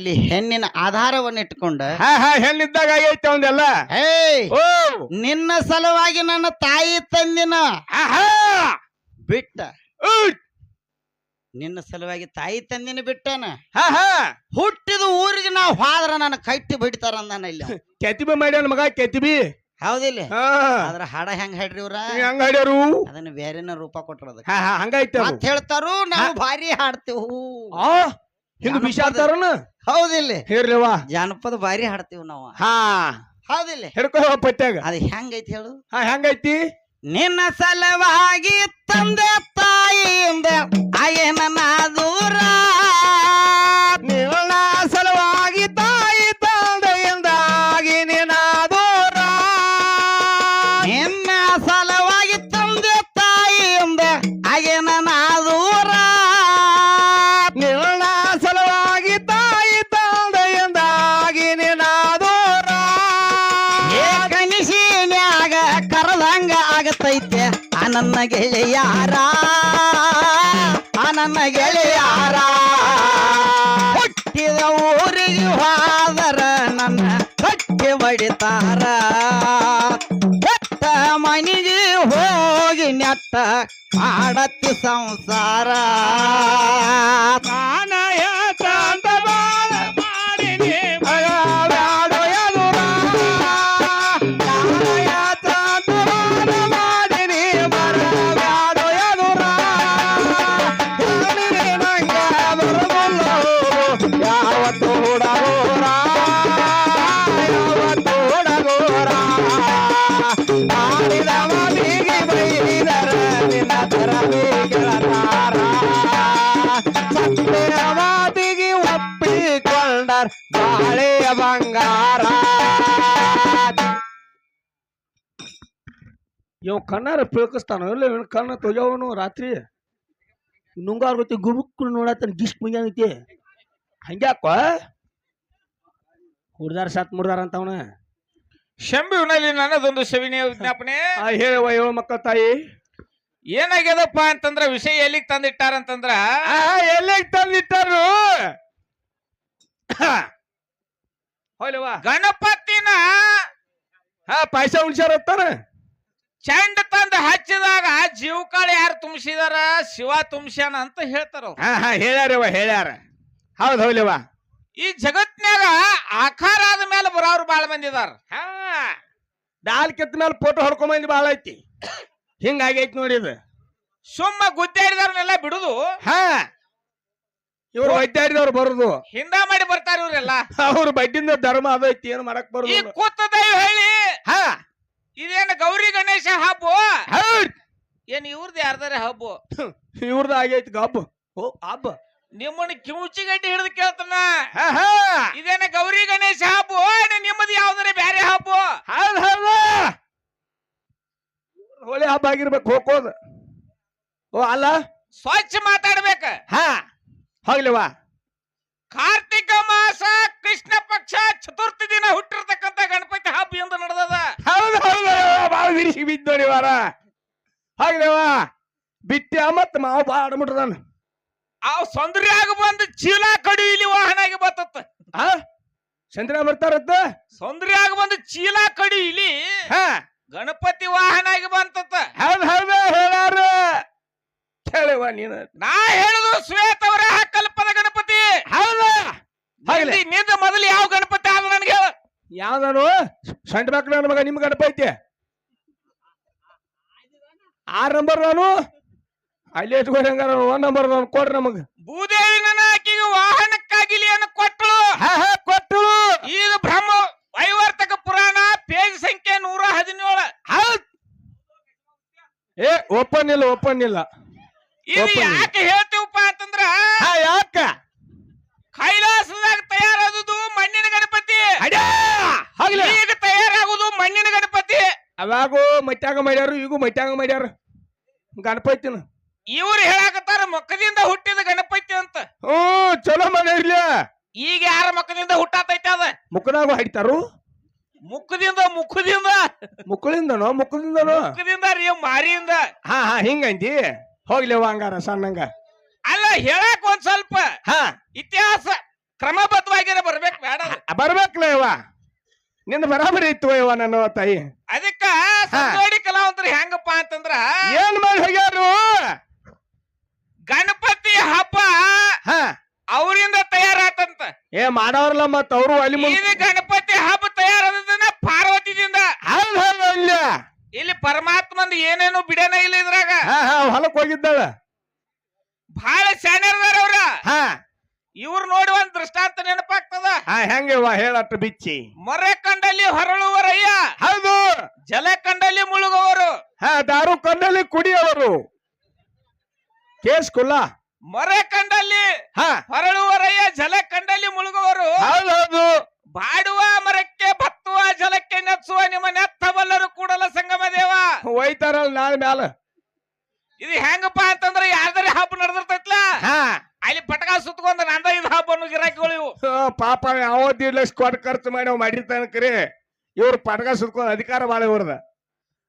ಇಲ್ಲಿ ಹೆಣ್ಣಿನ ಆಧಾರವನ್ನ ಇಟ್ಕೊಂಡ ಹಾ ಹಾ ಹೆಣ್ಣಿದ್ದಾಗ ಆಗೈತೆ ಏಯ್ ಓ! ನಿನ್ನ ಸಲುವಾಗಿ ನನ್ನ ತಾಯಿ ತಂದಿನ. ಬಿಟ್ಟ. ನಿನ್ನ ಸಲುವಾಗಿ ತಾಯಿ ತಂದಿನ ಬಿಟ್ಟನ. ಹುಟ್ಟಿದ ಊರಿಗೆ ನಾವು ಹಾದ್ರ ನನ್ನ ಕಟ್ಟಿ ಬಿಡ್ತಾರ ನಾನು ಇಲ್ಲಿ. ಕೆತಿಬಿ ಮಾಡ್ಯಾನ ಮಗ ಕೆತಿಬಿ ಹೌದಿಲ್ಲ ಆದ್ರ ಹಾಡ ಹೆಂಗ್ ಹೇಳ್ರಿ ಇವ್ರ? ಹೆಂಗ್ ಹಾಡ್ಯಾರು? ಅದನ್ನ ಬೇರೆನ ರೂಪ ಕೊಟ್ಟರದ ಹಂಗೈತೆ ಹೇಳ್ತಾರು ನಾವು ಭಾರಿ ಹಾಡ್ತೇವು. ಆ ಹಿಂಗ ಜಾನಪದ. ಬಿಸಾಡ್ತಾರನ ಹೌದಿಲ್ಲ. ಹೇರ್ಲಿವಾ ಜಾನಪದ ಬಾರಿ ಹಾಡ್ತೀವಿ ನಾವು. ಹಾ. ಹೌದಿಲ್ಲ. ಹಿಡ್ಕೊ ಪಟ್ಯಾಗ. ಅದ ಹೆಂಗೈತಿ ಹೇಳು? ಹಾ ಹೆಂಗೈತಿ? ನಿನ್ನ ಸಲವಾಗಿ ತಂದೆ ತಾಯಿಯಿಂದ ಆಯನ ದೂರ ನನ್ನ ಗೆಳೆಯಾರ, ಆ ನನ್ನ ಗೆಳೆಯಾರ. ಹುಟ್ಟಿದ ಊರಿಗೆ ಹಾದರ ನನ್ನ ಕಟ್ಟಿ ಬಡಿತಾರ ಕೆಟ್ಟ ಮನಿಗೆ ಹೋಗಿ ನೆಟ್ಟ ಮಾಡತ್ತಿ ಸಂಸಾರ. ಇವ್ ಕಣ್ಣಾರ ಪಿಳ್ಕಿಸ್ತಾನ? ಇಲ್ಲ ಇವ್ನ ಕಣ್ಣ ತೊಯ್ಯವನು ರಾತ್ರಿ. ನುಂಗಾರ್ ಗೊತ್ತಿ ಗುಬುಕ್ ನೋಡತ್ತಾನ ಗಿಸ್ಟ್ ಮುಂಜಾನೈತಿ ಹಂಗ್ಯಾಕ? ಹುಡ್ದಾರ ಸತ್ ಮುರ್ದಾರ ಅಂತವನ. ಶಂಭುವಿನಲ್ಲಿ ನನ್ನದೊಂದು ಸವಿನೀಯ ವಿಜ್ಞಾಪನೆ. ಹೇಳುವ ಹೇಳ ಮಕ್ಕಳ ತಾಯಿ. ಏನಾಗ್ಯದಪ್ಪ ಅಂತಂದ್ರ ವಿಷಯ ಎಲ್ಲಿಗೆ ತಂದಿಟ್ಟಾರಂತಂದ್ರ ಆ ಎಲ್ಲಿಗೆ ತಂದಿಟ್ಟಾರು? ಹೋಯ್ಲವಾ ಗಣಪತಿನ ಹಾ ಪಾಯಸ ಉಣ್ಸ್ಯಾರ ಅತ್ತಾನ ಚಂಡ ತಂದ ಹಚ್ಚಿದಾಗ ಜೀವಕಾಳು ಯಾರು ತುಂಬಿಸಿದಾರ? ಶಿವ ತುಂಬಿಸ್ಯಾನ ಅಂತ ಹೇಳ್ತಾರ ಅವ್ರು. ಹಾ ಹಾ ಹೇಳ್ಯಾರವ ಹೇಳ್ಯಾರ. ಹೌದ್ ಹೌಲಿವ ಈ ಜಗತ್ನ್ಯಾಗ ಆಕಾರ ಆದ ಮೇಲೆ ಬರೋರು ಬಾಳ ಬಂದಿದಾರ ಹಾ ಡಾಲ್ ಕೆತ್ತ ಮೇಲೆ ಫೋಟೋ ಹೊಡ್ಕೊಂಬಂದು ಭಾಳ ಐತಿ. ಹಿಂಗಾಗೈತಿ ನೋಡಿ ಇದು. ಸುಮ್ಮ ಗುದ್ದಾಡಿದವ್ರನ್ನೆಲ್ಲ ಬಿಡುದು? ಹಾ ಇವ್ರು ಒದ್ದಾಡಿದವ್ರು ಬರುದು. ಹಿಂದ ಮಾಡಿ ಬರ್ತಾರ ಇವ್ರೆಲ್ಲ. ಅವ್ರು ಬಡ್ಡಿಂದ ಧರ್ಮ ಅದೈತಿ ಏನು ಮಾಡಕ್ ಈ ಬರುದು ಕೂತ ದೈವ ಹೇಳಿ ಹಾ. ಇದೇನು ಗೌರಿ ಗಣೇಶ ಹಬ್ಬ? ಹೌದ್. ಏನ್ ಇವ್ರದ್ದು ಯಾರ್ದಾರ ಹಬ್ಬ? ಇವ್ರದ್ದು ಆಗೈತಿ ಹಬ್ಬ ಓ ಹಬ್ಬ. ನಿಮ್ಮನ್ನ ಕಿವುಚಿಗಡ್ಡಿ ಹಿಡಿದು ಕೇಳ್ತಾನ. ಇದೇನ ಗೌರಿ ಗಣೇಶ ಹಬ್ಬ? ನಿಮ್ಮದು ಯಾವ್ದಾರ ಬ್ಯಾರೆ ಹಬ್ಬ? ಹೌದ್ ಹೌದ. ಹೋಳಿ ಹಬ್ಬ ಆಗಿರ್ಬೇಕು ಹೋಗೋದು ಓ ಅಲ್ಲ? ಸ್ವಚ್ಛ ಮಾತಾಡ್ಬೇಕ. ಹಾ. ಹೋಗ್ಲಿವಾ ಕಾರ್ತಿಕ ಮಾಸ ಕೃಷ್ಣ ಪಕ್ಷ ಚತುರ್ಥಿ ದಿನ ಹುಟ್ಟಿರ್ತಕ್ಕಂತ ಗಣಪತಿ ಹಬ್ಬ ಎಂದು ನಡೆದದ. ಹೌದು ಹೌದು ಬಾಳ ಬಿರಿಸಿ ಬಿದ್ದು ನೋಡಿ ವಾರ ಹೋಗ್ಲಿವಾ ಬಿಟ್ಟ ಮತ್ ಮಾವು ಭಾಳ ಆಡ್ಬಿಟ್ರದಾನ. ಸೌಂದರ್ಯ ಸೌಂದರ್ಯಾಗ ಬಂದು ಚೀಲ ಇಲ್ಲಿ ವಾಹನ ಆಗಿ ಬರ್ತತ್ತ ಆ ಚಂದ್ರ ಬರ್ತಾರತ್ತ ಸೌಂದರ್ಯಾಗ ಬಂದು ಚೀಲ ಕಡಿ ಹಾ. ಗಣಪತಿ ವಾಹನ ಆಗಿ ಬಂತತ್ತ. ಹೌದು ಹೌದು ಹೇಳಾರ. ಕೇಳಿವ ನೀನು. ನಾ ಹೇಳುದು ಶ್ವೇತ ಅವರ ಕಲ್ಪದ ಗಣಪತಿ ಹೌದ ಹೋಗ್ಲಿ ನಿಂದ- ಮೊದಲು ಯಾವ ಗಣಪತಿ ಆದ ನನಗೆ? ಹೇಳು. ಯಾವ್ದಾನು ಸಣ್ಣ ಮಕ್ಳು ನನ್ನ ಮಗ ನಿಮ್ ಗಣಪ ಐತೆ. ಆರ್ ನಂಬರ್ ನಾನು ಅಲ್ಲಿ ಇಟ್ಕೊಂಡಂಗಾರ ಒಂದ್ ನಂಬರ್ ನಾನು ಕೊಡ್ರಿ ನಮಗ. ಭೂದೇವಿ ನನ್ನ ಆಕಿಗೆ ವಾಹನಕ್ಕಾಗಿಲಿ ಅನ್ನ ಕೊಟ್ಟಳು. ಹಾ ಈಗ ಬ್ರಹ್ಮ ವೈವರ್ತಕ ಪುರಾಣ ಪೇಜ್ ಸಂಖ್ಯೆ ನೂರ ಹದಿನೇಳು. ಹೌದ್. ಏ ಓಪನ್ ಇಲ್ಲ ಓಪನ್ ಇಲ್ಲ ಇದು ಯಾಕೆ ಹೇಳ್ತೀವಪ್ಪ ಅಂತಂದ್ರ ಯಾಕ? ಕೈಲಾಸದಾಗ ತಯಾರಾದುದು ಮಣ್ಣಿನ ಗಣಪತಿ. ಈಗ ತಯಾರಾಗುದು ಮಣ್ಣಿನ ಗಣಪತಿ. ಅವಾಗೂ ಮಟ್ಯಾಗ ಮಾಡ್ಯಾರು ಈಗೂ ಮಟ್ಯಾಗ ಮಾಡ್ಯಾರ. ಗಣಪತಿನ. ಇವ್ರು ಹೇಳಾಕತ್ತಾರ ಮುಖದಿಂದ ಹುಟ್ಟಿದ ಗಣಪತಿ ಅಂತ. ಹ್ಮ್ ಚಲೋ ಮನೆ ಇರ್ಲಿ. ಈಗ ಯಾರ ಮುಖದಿಂದ ಹುಟ್ಟಾತೈತೆ ಅದ? ಮುಖದಾಗ ಹಾಡ್ತಾರು. ಮುಖದಿಂದ ಮುಖದಿಂದ. ಮುಕ್ಕಳಿಂದನೋ ಮುಕ್ಕಳಿಂದನೋ ಮುಖದಿಂದ ರೀ ಮಾರಿಯಿಂದ. ಹಾ ಹಾ ಹಿಂಗಂತಿ ಹೋಗ್ಲಿ ಹಂಗಾರ ಸಣ್ಣಂಗ. ಹೇಳಾಕ ಒಂದ್ ಸ್ವಲ್ಪ. ಹಾ. ಇತಿಹಾಸ ಕ್ರಮಬದ್ಧವಾಗಿರ ಬರ್ಬೇಕು ಬೇಡ ಅದು. ಬರ್ಬೇಕಲ್ಲ ನಿನ್ನ ನಿಂದ ಬರಾಬರಿ ಇತ್ತು ಯವ್ವ ನನ್ನ ತಾಯಿ. ಅದಕ್ಕ ಸಂಗೋಡಿ ಕಲಾವಂತರು ಹೆಂಗಪ್ಪ ಅಂತಂದ್ರ ಏನ್ ಮಾಡಿ ಹೋಗ್ಯಾರು ಗಣಪತಿ ಹಬ್ಬ ಹಾ. ಅವರಿಂದ ತಯಾರಾತಂತ. ಏ ಮಾಡವ್ರಲ್ಲ ಮತ್ತ ಅವರು ಅಲ್ಲಿ ಮುಂದೆ ಇದು ಗಣಪತಿ ಹಬ್ಬ ತಯಾರಾದದನ್ನ ಪಾರ್ವತಿದಿಂದ. ಹೌದ್ ಹೌದ್ ಅಲ್ಲ ಇಲ್ಲಿ ಪರಮಾತ್ಮಂದು ಏನೇನು ಬಿಡೇನ ಇಲ್ಲ ಇದ್ರಾಗ. ಹಾ ಹಾ ಹೊಲಕ್ ಹೋಗಿದ್ದಾಳ. ಬಹಳ ಸ್ಯಾನರ್ ಅವ್ರ. ಹಾ. ಇವ್ರು ನೋಡಿ ಒಂದ್ ದೃಷ್ಟಾಂತ ನೆನಪಾಗ್ತದ? ಹಾ ಹೇಳಟ್ಟು ಬಿಚ್ಚಿ. ಮೊರೆ ಕಂಡಲ್ಲಿ ಹೊರಳುವರಯ್ಯ ಹೌದು. ಜಲ ಕಂಡಲ್ಲಿ ಮುಳುಗುವವರು. ಹಾ ದಾರು ಕಂಡಲ್ಲಿ ಕುಡಿಯವರು. ಕೇಸ್ ಕುಲ್ಲ ಮೊರೆ ಕಂಡಲ್ಲಿ ಹಾ. ಹೊರಳುವರಯ್ಯ ಜಲ ಕಂಡಲ್ಲಿ ಮುಳುಗುವರು ಹೌದೌದು. ಹೌದು ಬಾಡುವ ಮರಕ್ಕೆ ಬತ್ತುವ ಜಲಕ್ಕೆ ನೆಚ್ಚುವ ನಿಮ್ಮ ನೆತ್ತಬಲ್ಲರು ಕೂಡಲ ಸಂಗಮ ದೇವ ಒಯ್ತಾರಲ್ಲ ನಾಳೆ ಮ್ಯಾಲ. ಇದು ಹೆಂಗಪ್ಪ ಅಂತಂದ್ರೆ ಯಾರ್ದಾರ ಹಬ್ಬ ನಡೆದಿರ್ತೈತ್ಲ? ಹಾ. ಅಲ್ಲಿ ಪಟಕ ಸುತ್ಕೊಂಡ್ ನಂದ ಇದು ಹಬ್ಬ ಅನ್ನೋ ಗಿರಾಕಿಗಳು ಇವು. ಆ, ಪಾಪ ಯಾವ ದೀಡ್ ಲಕ್ಷ ಕೊಟ್ಟು ಖರ್ಚು ಮಾಡಿ ಅವ್ ಮಾಡಿರ್ತಾನ ಕರೆ ಇವ್ರ ಪಟಕ ಸುತ್ಕೊಂಡ್ ಅಧಿಕಾರ ಬಾಳ ಇವ್ರದ.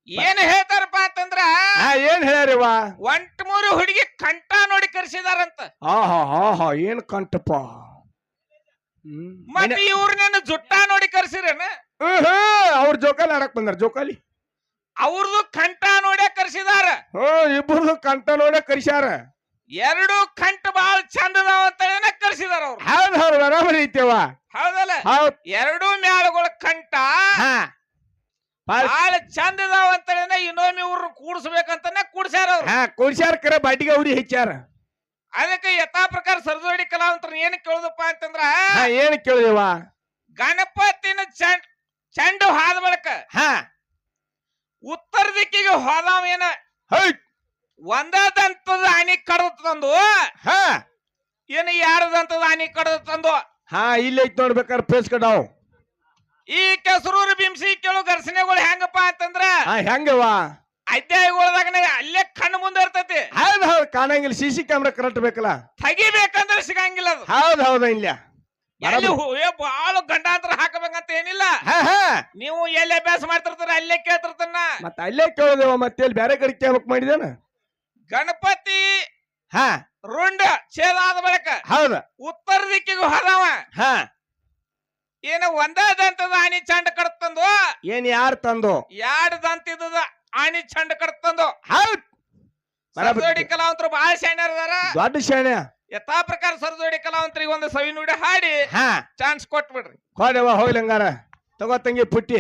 ಏನ್ ಹೇಳ್ತಾರಪ್ಪ ಅಂತಂದ್ರ ಹಾ ಏನ್ ಹೇಳ್ಯಾರಿವ ಒಂಟ್ ಮೂರು ಹುಡುಗಿ ಕಂಠ ನೋಡಿ ಕರ್ಸಿದಾರಂತ. ಆಹಾ ಹಾ ಏನ್ ಕಂಟಪ್ಪ ಹ್ಮ್ ಮತ್ ಇವ್ರನ್ನ ಜುಟ್ಟ ನೋಡಿ ಕರ್ಸಿರೇನ? ಅವ್ರ ಜೋಕಾಲಿ ಆಡಕ್ ಬಂದಾರ ಜೋಕಾಲಿ. ಅವ್ರದು ಕಂಠ ನೋಡೇ ಕರ್ಸಿದಾರ ಇಬ್ಬರು ಇಬ್ಬರದು ಕಂಟ ನೋಡೇ ಕರ್ಸ್ಯಾರ. ಎರಡು ಕಂಠ ಬಹಳ ಚಂದ ಅದಾವ ಅಂತ ಕರ್ಸಿದಾರ ಅವ್ರು. ಹೌದ್ ಹೌದ್ ಬರಾಬರಿ ಐತೆವ ಹೌದಲ್ಲ? ಹೌದ್. ಎರಡು ಮ್ಯಾಳಗಳ ಕಂಠ ಹಾ. ಬಾಳ್- ಬಹಳ ಚಂದ ಇದಾವ ಅಂತ ಇನ್ನೊಮ್ಮೆ ಇವ್ರು ಕೂಡಿಸ್ಬೇಕಂತಾನೆ ಕೂಡ್ಸ್ಯಾರ ಅವ್ರು. ಹಾ ಕುಡ್ಸ್ಯಾರ ಕರೆ ಬಡ್ಡಿಗೆ ಅವ್ರಿ ಹೆಚ್ಚಾರ. ಅದಕ್ಕೆ ಯಥಾ ಪ್ರಕಾರ ಸರಜೋಡಿ ಕಲಾವಂತರ ಏನ್ ಕೇಳುದಪ್ಪ ಅಂತಂದ್ರ ಹಾ ಏನ್ ಕೇಳಿದೆವ? ಗಣಪತಿನ ಚಂಡ್ ಚಂಡು ಹಾದ ಬಳಕ ಹಾ. ಉತ್ತರ ದಿಕ್ಕಿಗೆ ಹೋದಾವ ಏನ? ಹೈ ಒಂದದಂತದ ಆನಿ ಕಡ್ದು ತಂದು. ಹಾ. ಏನು ಯಾರದಂತದ ಆನಿ ಕಡ್ದು ತಂದು. ಹಾ ಇಲ್ಲಿ ಐತ್ ನೋಡ್ಬೇಕಾರೆ ಫೇಸ್ ಕಡಾವ್ ಈ ಕೆಸರೂರು ಬಿಂಸಿ ಕೇಳು ಘರ್ಷಣೆಗಳು ಹೆಂಗಪ್ಪ ಅಂತಂದ್ರ ಹಾ ಹೆಂಗವ ಅಧ್ಯಾಯಗಳದಾಗ ಅಲ್ಲೇ ಕಣ್ಣು ಮುಂದೆ ಇರ್ತೈತಿ. ಹೌದ್ ಹೌದ್ ಕಾಣಂಗಿಲ್ಲ. ಸಿ ಸಿ ಕ್ಯಾಮ್ರಾ ಕರೆಕ್ಟ್ ಬೇಕಲ್ಲ. ತೆಗಿಬೇಕಂದ್ರೆ ಸಿಗಂಗಿಲ್ಲ ಅದು. ಹೌದ್ ಹೌದ ಇಲ್ಲ. ಬಾಳ ಗಂಡಾಂತರ ಹಾಕಬೇಕಂತ ಏನಿಲ್ಲ. ಹಾ ಹಾ. ನೀವು ಎಲ್ಲಿ ಅಭ್ಯಾಸ ಮಾಡ್ತಿರ್ತಾರ ಅಲ್ಲೇ ಕೇಳ್ತಿರ್ತನ. ಮತ್ತ ಅಲ್ಲೇ ಕೇಳಿದೇವ ಮತ್ತೆ ಇಲ್ಲಿ ಬೇರೆ ಕಡೆ ಕೇಳ್ಬೇಕು ಮಾಡಿದೇನ ಗಣಪತಿ ಹಾ. ರುಂಡ ಛೇದ ಆದ ಬಳಿಕ ಹೌದ. ಉತ್ತರ ದಿಕ್ಕಿಗೂ ಹೋದವ. ಹಾ. ಏನ ಒಂದದಂತದ ಆನಿ ಚಂಡ ಕಡ್ತಂದು ಏನ್ ಯಾರು ತಂದು? ಎರಡು ದಂತಿದ್ದದ ಆಣಿ ಚಂಡ ಕಡ್ತಂದು ಹೌದ್. ಕಲಾವಂತರು ಬಹಳ ಶಾಣ್ಯರ್ ಅದಾರ ದೊಡ್ಡ ಶಾಣೆ ಯಥಾ ಪ್ರಕಾರ ಸರ್ಜೋಡಿ ಕಲಾವಂತರಿಗೆ ಒಂದು ಸವಿ ನುಡಿ ಹಾಡಿ ಹಾ. ಚಾನ್ಸ್ ಕೊಟ್ಬಿಡ್ರಿ. ಹೋಗ್ಲಿ ಹಂಗಾರ. ತಗೋ ತಂಗಿ ಪುಟ್ಟಿ.